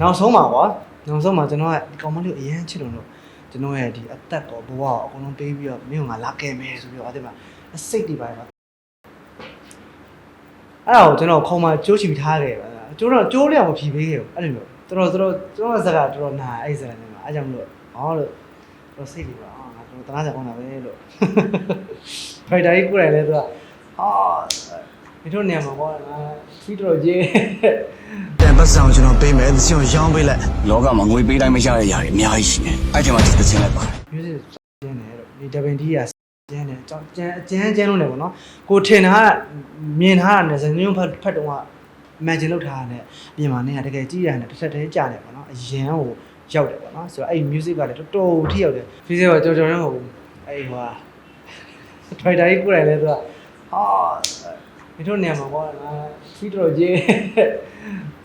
နောက်ဆုံးမှာကွာနောက်ဆုံးမှာကျွန်တော်ကဒီကောင်မလေးကိုအရင်ချစ်လို့လို့ကျွန်တော်ရဲ့ဒီအသက်ကောဘဝကိုအကုန်လုံးပေးပြီးတော့မင်းကငါလာခဲ့မယ်ဆိုပြီးတော့အဲ့ဒီမှာအစိတ်တွေပါပါအဲ့ဒါကိုကျွန်တော်ခုံမှာကြိုးချီထားခဲ့ပါကျိုးတော့ကျိုးလျောင်မဖြီးပေးခဲ့ဘူးအဲ့လိုမျိုးတော်တော်တော်ကျွန်တော်ဇက်ကတော်တော်နာအဲ့ဇက်နေမှာအဲ့ကြောင့်မလို့ဟောလို့တော့စိတ်တွေပါအာငါတို့တနာကြအောင်တာပဲလို့ဖိုက်တာကြီးကိုယ်တိုင်လဲသူကဟာ ဒီတို့နေရာမှာကွာငါဖီးတော်ကြီးတန်ပတ်ဆောင်ကျွန်တော်ပေးမယ်သစီကိုရောင်းပေးလိုက်လောကမှာငွေပေးတိုင်းမရတဲ့ຢာတွေအများကြီးရှိနေအဲ့ဒီမှာဒီသချင်းလိုက်ပါတယ် music ကျင်းတယ်တော့ဒီ W&D ကကျင်းတယ်ကြောင်းကျန်းအကျန်းကျန်းလုံးတယ်ပေါ့နော်ကိုထင်တာကမြင်ထားတာနဲ့ဇနီးဖတ်ဖတ်တော့က imagine လုပ်ထားတာနဲ့ပြင်မာနဲ့ကတကယ်ကြည့်ရတယ်တစ်ဆက်တည်းကြာတယ်ပေါ့နော်အရန်ကိုရောက်တယ်ပေါ့နော်ဆိုတော့အဲ့ music ကလည်းတော်တော်ထိရောက်တယ် physics ကကြော်ကြော်ရမ်းမဟုတ်ဘူးအဲ့ဟိုဟာ driver ကြီးကိုယ်တိုင်လဲသူကဟာ ဒီတို့နေရာမှာပေါ့ငါဖီးတော်ကြီး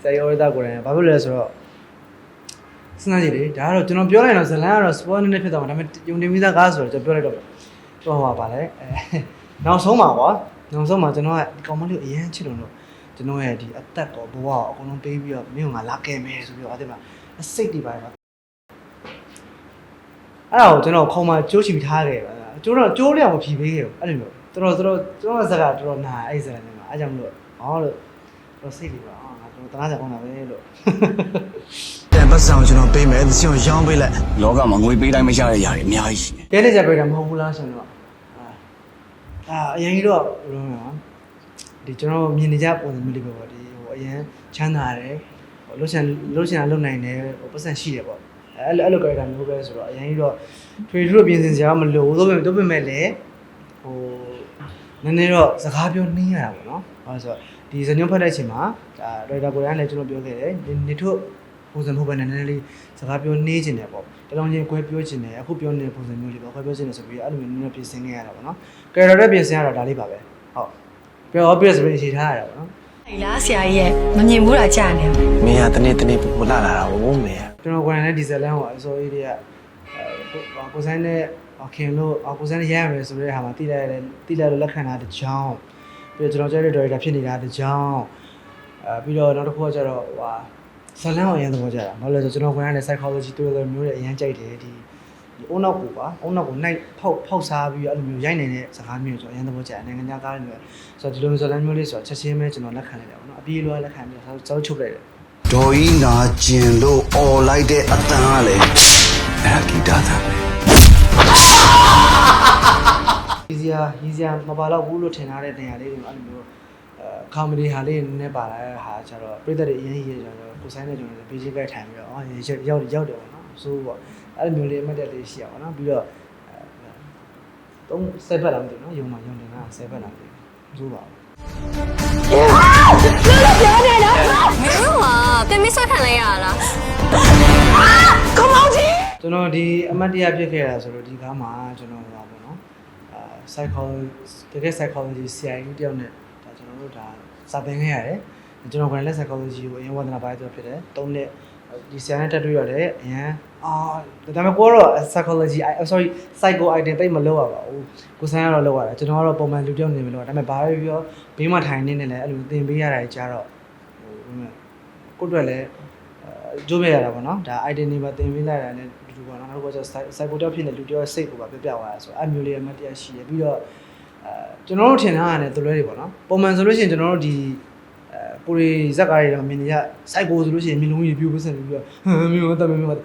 ဆရာရောသားကိုယ်တိုင်ဘာဖြစ်လဲဆိုတော့စဉ်းစားကြည့်လေဒါကတော့ကျွန်တော်ပြောလိုက်တော့ဇလန်ကတော့ spoil နည်းနည်းဖြစ်သွားမှာဒါပေမဲ့ယုံတင်ပြီးသားကားဆိုတော့ကျွန်တော်ပြောလိုက်တော့တော့ဟောပါလေအဲနောက်ဆုံးမှာကွာနောက်ဆုံးမှာကျွန်တော်ကဒီကောင်မလေးကိုအရင်ချစ်လို့လို့ကျွန်တော်ရဲ့ဒီအသက်ကောဘဝကိုအကုန်လုံးပေးပြီးတော့မင်းကငါလာခဲ့မယ်ဆိုပြီးတော့အဲ့ဒီမှာအစိတ်တွေပါပါအဲ့ဒါကိုကျွန်တော်ခုံမှာကြိုးချီထားခဲ့ပါကျိုးတော့ကျိုးလျောင်မဖြီးပေးခဲ့ဘူးအဲ့လိုမျိုးတော်တော်တော်ကျွန်တော်ဇက်ကတော်တော်နာအဲ့ဇက်နေမှာအဲ့ကြောင့်မလို့ဟောလို့တော့စိတ်တွေပါအာငါတို့တနာကြအောင်တာပဲလို့တန်ပတ်ဆောင်ကျွန်တော်ပေးမယ်သစီကိုရောင်းပေးလိုက်လောကမှာငွေပေးတိုင်းမရတဲ့ຢာတွေအများကြီးရှိနေတဲနေကြပြတာမဟုတ်ဘူးလားဆိုတော့အာအာအရင်ကြီးတော့ဘယ်လိုလဲနော်ဒီကျွန်တော်မြင်နေကြပုံစံမျိုးလေးပဲပေါ့ဒီဟိုအရင်ချမ်းသာတယ်ဟိုလှုပ်ရှင်လှုပ်ရှင်လှုပ်နိုင်တယ်ဟိုပတ်စံရှိတယ်ပေါ့အဲအဲ့လိုအဲ့လို character မျိုးပဲဆိုတော့အရင်ကြီးတော့ထွေထူးပြင်ဆင်စရာမလိုဘူးသို့ပေမဲ့သို့ပေမဲ့လည်းဟို နည်းနည်းတော့စကားပြောနှင်းရတာပေါ့နော်ဟောဆိုတော့ဒီဇညွန်ဖတ်တဲ့အချိန်မှာဒါ writer ကိုရမ်းလည်းကျွန်တော်ပြောခဲ့တယ်နေနေထုတ်ပုံစံမဟုတ်ဘဲနဲ့နည်းနည်းလေးစကားပြောနှေးခြင်းတယ်ပေါ့တလုံးချင်းကွဲပြောခြင်းတယ်အခုပြောနေတဲ့ပုံစံမျိုးလေးပေါ့ကွဲပြောခြင်းတယ်ဆိုပြီးအဲ့လိုမျိုးနည်းနည်းပြင်ဆင်ခဲ့ရတာပေါ့နော် character တွေပြင်ဆင်ရတာဒါလေးပါပဲဟုတ်ပြော obvious ပဲရေးထားရတာပေါ့နော်ဟိလားဆရာကြီးရဲ့မမြင်ဘူးတာကြာနေတယ်မင်းကတနေ့တနေ့ပူပူလာလာတာဘိုးမေကျွန်တော်ကိုယ်တိုင်လည်းဒီဇယ်လန်ကိုအစိုးရတွေကအဲကိုဆိုင်နဲ့ ခင်လို့ကိုဆိုင်နဲ့ရရမယ်ဆိုတဲ့ဟာမှာတိလိုက်ရတယ်တိလိုက်လို့လက်ခံတာတကြောင်ပြီးတော့ကျွန်တော်ကျတဲ့ director ဖြစ်နေတာတကြောင်အဲပြီးတော့နောက်တစ်ခုကကျတော့ဟိုဟာဇလန်ကိုအရင်သဘောကျတာဘာလို့လဲဆိုကျွန်တော်ကိုယ်တိုင်လည်း psychology thriller မျိုးတွေအရင်ကြိုက်တယ်ဒီဒီအုံနောက်ကိုပါအုံနောက်ကိုနိုင်ဖောက်ဖောက်စားပြီးအဲ့လိုမျိုးရိုက်နေတဲ့စကားမျိုးကျွန်တော်အရင်သဘောကျတယ်နိုင်ငံခြားကားတွေဆိုတော့ဒီလိုမျိုးဇလန်မျိုးလေးဆိုတော့ချက်ချင်းပဲကျွန်တော်လက်ခံလိုက်တယ်ပေါ့နော်အပြေးလွှားလက်ခံပြီးတော့စောချုပ်လိုက်တယ်ဒေါ်ကြီးနာကျင်လို့អော်လိုက်တဲ့အတန်ကလေအဲ့ဒါဂီတသာပဲ ရီစီယာရီစီယာမပါတော့ဘူးလို့ထင်ထားတဲ့နေရာလေးတွေမှာအဲ့လိုမျိုးအဲကောမဒီဟာလေးနည်းနည်းပါလာတဲ့ဟာကျတော့ပြိတ္တတွေအရင်ရေးကြတော့ကိုဆိုင်နဲ့ကျွန်တော်ဘေးချင်းကထိုင်ပြီးတော့အော်ရောက်ရောက်တယ်ပေါ့နော်ဆိုးပေါ့အဲ့လိုမျိုးလေးအမှတ်တလေးရှိရပါတော့ပြီးတော့အဲသုံးဆယ်ဘက်လာမသိဘူးနော်ယုံမှယုံတယ်နော်ဆယ်ဘက်လာမသိဘူးဆိုးပါဘူးမင်းကတင်မဆွဲခံလိုက်ရလား ကျွန်တော်ဒီအမှတ်တရဖြစ်ခဲ့တာဆိုတော့ဒီကားမှာကျွန်တော်ဟိုပါပေါ့နော်အာ psychology တကယ် psychology ဆရာကြီးတယောက်နဲ့ဒါကျွန်တော်တို့ဒါစာသင်ခဲ့ရတယ်ကျွန်တော်ကလည်း psychology ကိုအရင်ဝါသနာပိုင်းတော့ဖြစ်တယ်၃နှစ်ဒီဆရာနဲ့တက်တွေ့ရတယ်အရင်အာဒါပေမဲ့ကိုကတော့ psychology I sorry psycho item တိတ်မလောက်ရပါဘူးကိုဆန်းကတော့လောက်ရတယ်ကျွန်တော်ကတော့ပုံမှန်လူတယောက်နေမလို့ဒါပေမဲ့ဘာပဲပြောဘေးမှာထိုင်နေနေလဲအဲ့လိုသင်ပေးရတာကြီးကြတော့ဟိုကိုယ့်အတွက်လည်းအဲ ကြိုးပြရတာပေါ့နော်ဒါ item တွေပါတင်ပေးလိုက်တာလည်းဒီလိုပေါ့နော်နောက်တစ်ခုကကျ psycho တက်ဖြစ်နေလူတယောက်စိတ်ကိုပါပြပြသွားတာဆိုအမျိုးလေးအမတ်တရားရှိတယ်ပြီးတော့အဲကျွန်တော်တို့ထင်ထားရတယ်သူလွဲတွေပေါ့နော်ပုံမှန်ဆိုလို့ရှိရင်ကျွန်တော်တို့ဒီအဲကိုရီဇက်ကားတွေတော့မြင်နေရ psycho ဆိုလို့ရှိရင်မြင်လုံးကြီးပြိုးပစံပြီးတော့ဟမ်မျိုးတော့မျိုးတော့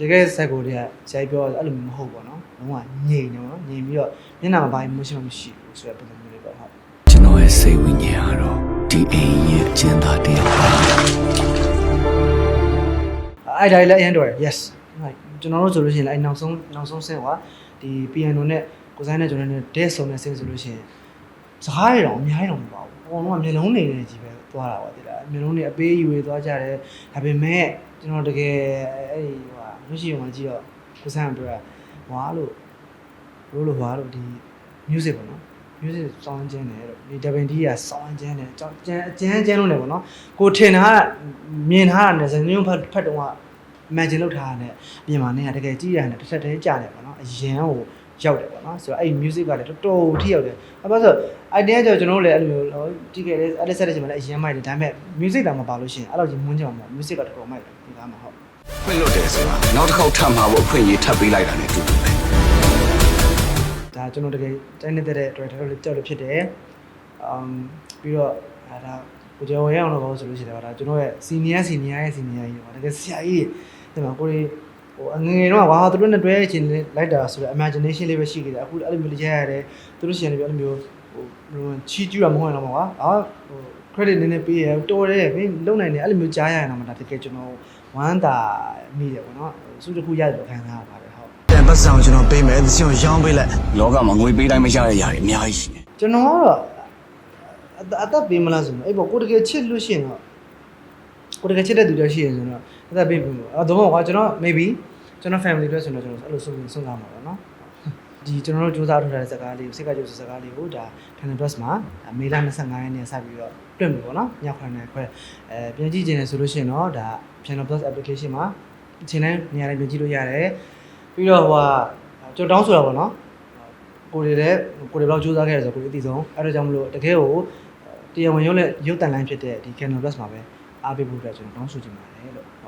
တကယ် psycho တွေကဆရာကြီးပြောအဲ့လိုမဟုတ်ပေါ့နော်လုံးဝငြိမ်နေပေါ့နော်ငြိမ်ပြီးတော့မျက်နှာမှာဘာမှမရှိမှမရှိဘူးဆိုတဲ့ပုံစံမျိုးလေးပေါ့ဟုတ်ကျွန်တော်ရဲ့စိတ်ဝိညာဉ်ကတော့ဒီအိမ်ရဲ့အကျဉ်းသားတစ်ယောက်ပါ အဲ့ဒါလည်းအရင်တော့ yes ကျွန်တော်တို့ဆိုလို့ရှိရင်လည်းအဲ့နောက်ဆုံးနောက်ဆုံးဆင့်ကဒီ piano နဲ့ကိုဆိုင်နဲ့ကျွန်တော်နဲ့ dead song နဲ့ဆင့်ဆိုလို့ရှိရင်စကားရတော့အများကြီးတော့မပါဘူးအကုန်လုံးကမျိုးလုံးနေနေကြီးပဲသွားတာပါတိလားမျိုးလုံးတွေအပေးယူရသွားကြတယ်ဒါပေမဲ့ကျွန်တော်တကယ်အဲ့ဒီဟိုဟာမရှိအောင်ကြည့်တော့ကိုဆိုင်ကပြောတာဝါလို့လို့လို့ဝါလို့ဒီ music ပေါ့နော် music စောင်းခြင်းတယ်တော့ဒီ W&D ကစောင်းခြင်းတယ်ကြောင်းကျန်းအကျန်းကျန်းလုံးတယ်ပေါ့နော်ကိုထင်တာကမြင်ထားတာနဲ့ဇနီးဖတ်ဖတ်တော့က imagine လုပ်ထားတာနဲ့ပြင်မာနဲ့ကတကယ်ကြည့်ရတယ်တစ်ဆက်တည်းကြာတယ်ပေါ့နော်အရန်ကိုရောက်တယ်ပေါ့နော်ဆိုတော့အဲ့ music ကလည်းတော်တော်ထိရောက်တယ်အဲ့ပါဆို idea ကြောင့်ကျွန်တော်တို့လည်းအဲ့လိုမျိုးကြည့်ခဲ့တယ်အဲ့ဒီဆက်တဲ့ချိန်မှာလည်းအရန်မိုက်တယ်ဒါပေမဲ့ music တောင်မပါလို့ရှိရင်အဲ့လိုကြီးမွန်းကြအောင်မ music ကတော်တော်မိုက်တယ်ဒီကကားမှာဟုတ်ဖွင့်လို့တယ်ဆိုတာနောက်တစ်ခေါက်ထပ်မှာဖို့အခွင့်အရေးထပ်ပေးလိုက်တာ ਨੇ တူတူပဲဒါကျွန်တော်တကယ်တိုင်းနေတဲ့တဲ့ director လေးကြောက်လို့ဖြစ်တယ်အမ်ပြီးတော့အဲဒါကိုကျော်ဝဲအောင်လို့ပြောဆိုလို့ရှိတယ်ဒါကျွန်တော်ရဲ့ senior senior ရဲ့ senior ကြီးပါတကယ်ဆရာကြီး ဒီမှာကိုရီဟိုအငယ်ငယ်တော့ဝါသူတို့နဲ့တွဲချင်လိုက်တာဆိုတော့ imagination လေးပဲရှိခဲ့တယ်အခုအဲ့လိုမျိုးလေးရရတယ်သူတို့ရှင်လည်းအဲ့လိုမျိုးဟိုချီးကျူးတာမဟုတ်ရင်တော့ကွာအာဟို credit နည်းနည်းပေးရတော်တယ်မင်းလုံနိုင်တယ်အဲ့လိုမျိုးကြားရရင်တော့ဒါတကယ်ကျွန်တော်ဝမ်းသာမိတယ်ပေါ့နော်စုတစ်ခုရတယ်လို့ခံစားရပါတယ်ဟုတ်တန်ပတ်ဆောင်ကျွန်တော်ပေးမယ်သရှင်ကိုရောင်းပေးလိုက်လောကမှာငွေပေးတိုင်းမရတဲ့ຢာတွေအများကြီးရှိတယ်ကျွန်တော်ကတော့အသက်အသက်ပေးမလားဆိုတော့အဲ့ပေါ့ကိုတကယ်ချစ်လို့ရှိရင်တော့ ကိုတကယ်ချစ်တဲ့သူတွေရှိရင်ဆိုတော့အသက်ပေးပြီပေါ့အဲ့တော့ကွာကျွန်တော် maybe ကျွန်တော် family အတွက်ဆိုတော့ကျွန်တော်အဲ့လိုဆုံးဆုံးကားမှာပေါ့နော်ဒီကျွန်တော်တို့စူးစမ်းထုတ်ထားတဲ့စကားလေးကိုစိတ်ကကြိုးစကားလေးကိုဒါ Canon Plus မှာမေလ25ရက်နေ့စပြီးတော့တွင့်ပြီပေါ့နော်ညခွန်းနဲ့ခွဲအဲပြန်ကြည့်ခြင်းနဲ့ဆိုလို့ရှိရင်တော့ဒါ Canon Plus application မှာအချိန်တိုင်းနေရာတိုင်းပြန်ကြည့်လို့ရတယ်ပြီးတော့ဟိုဟာကျွန်တော်တောင်းဆိုတာပေါ့နော်ကိုတွေလည်းကိုတွေဘယ်လောက်ကြိုးစားခဲ့ရဆိုတော့ကိုတွေအသိဆုံးအဲ့ဒါကြောင့်မလို့တကယ်ကိုတရားဝင်ရုပ်နဲ့ရုပ်တန်လိုင်းဖြစ်တဲ့ဒီ Canon Plus မှာပဲ အားပေးဖို့အတွက်ကျွန်တော်တောင်းဆိုချင်ပါတယ်လို့ဟုတ်